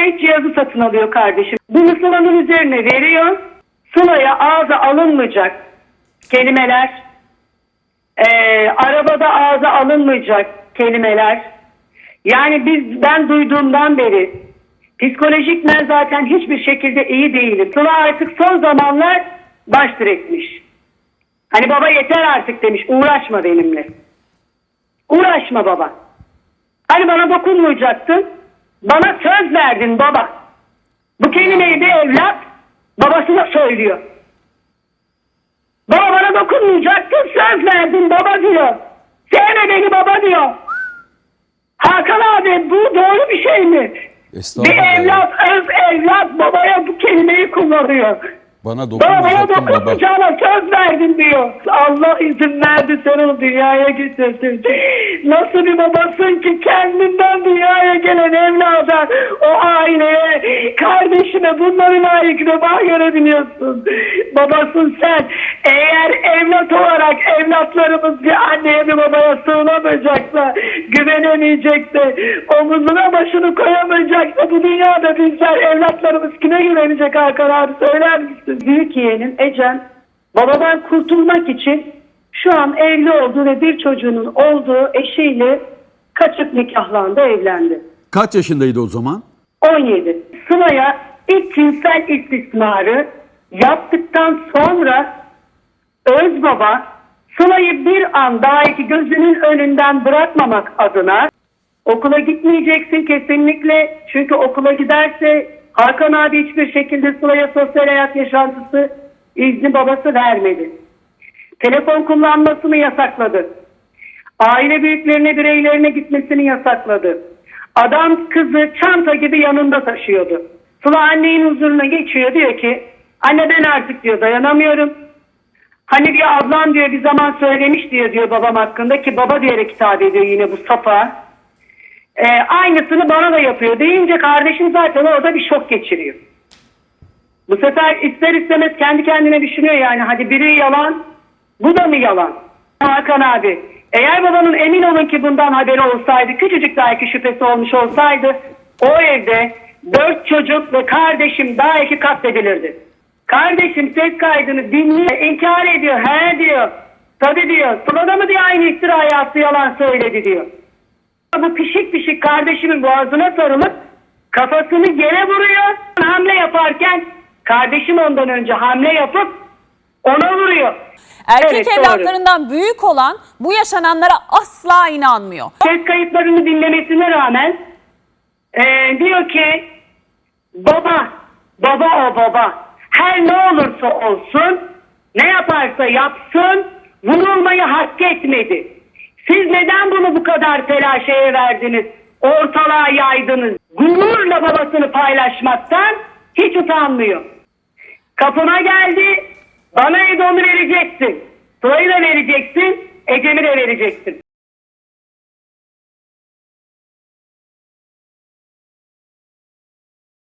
kayıt cihazı satın alıyor kardeşim. Bunu Sıla'nın üzerine veriyor. Sıla'ya ağza alınmayacak kelimeler, eee, arabada ağza alınmayacak kelimeler. Yani biz ben duyduğumdan beri psikolojikmen zaten hiçbir şekilde iyi değilim. Sıla artık son zamanlar baş direkmiş. Hani baba yeter artık demiş uğraşma benimle. Uğraşma baba. Hani bana dokunmayacaktın. Bana söz verdin baba. Bu kelimeyi bir evlat babasına söylüyor. Baba bana dokunmayacaktın söz verdin baba diyor. Sevme beni baba diyor. Hakan abi bu doğru bir şey mi? Bir evlat öz evlat babaya bu kelimeyi kullanıyor. Bana Baba bana dokunmayacağına söz verdin diyor. Allah izin verdi sen onu dünyaya getirdin. Nasıl bir babasın ki kendinden dünyaya gelen evlada o aileye, kardeşine bunların layıkına bak görebiliyorsun. Babasın sen. Eğer evlat olarak evlatlarımız bir anneye bir babaya sığınamayacaksa, güvenemeyecekse, omuzuna başını koyamayacaksa bu dünyada bizler evlatlarımız kime güvenecek Hakan abi söyler misin? Büyük yeğenim Ecem babadan kurtulmak için şu an evli olduğu ve bir çocuğunun olduğu eşiyle kaçıp nikahlandı evlendi. Kaç yaşındaydı o zaman? 17. Sıla'ya ilk cinsel istismarı yaptıktan sonra öz baba Sıla'yı bir an daha iki gözünün önünden bırakmamak adına okula gitmeyeceksin kesinlikle. Çünkü okula giderse Hakan abi hiçbir şekilde Sıla'ya sosyal hayat yaşantısı izni babası vermedi. Telefon kullanmasını yasakladı. Aile büyüklerine, bireylerine gitmesini yasakladı. Adam kızı çanta gibi yanında taşıyordu. Sıla annenin huzuruna geçiyor diyor ki anne ben artık diyor dayanamıyorum. Hani bir ablam diyor bir zaman söylemiş diyor diyor babam hakkında ki baba diyerek hitap ediyor yine bu safa. Ee, aynısını bana da yapıyor deyince kardeşim zaten orada bir şok geçiriyor. Bu sefer ister istemez kendi kendine düşünüyor yani hadi biri yalan bu da mı yalan? Hakan abi eğer babanın emin olun ki bundan haberi olsaydı küçücük belki şüphesi olmuş olsaydı o evde dört çocuk ve kardeşim daha iki katledilirdi. Kardeşim ses kaydını dinliyor inkar ediyor he diyor. Tabii diyor Sıla'da mı diyor aynı iftira yaptı yalan söyledi diyor. Bu pişik pişik kardeşimin boğazına sarılıp kafasını yere vuruyor. Hamle yaparken kardeşim ondan önce hamle yapıp ona vuruyor. Erkek Evet, doğru. evlatlarından büyük olan bu yaşananlara asla inanmıyor. Ses kayıtlarını dinlemesine rağmen eee, diyor ki baba, baba o baba. Her ne olursa olsun, ne yaparsa yapsın, vurulmayı hak etmedi. Siz neden bunu bu kadar telaşeye verdiniz, ortalığa yaydınız? Gururla babasını paylaşmaktan hiç utanmıyor. Kapıma geldi, bana Edom'u vereceksin. Sırayı da vereceksin, Ecem'i de vereceksin.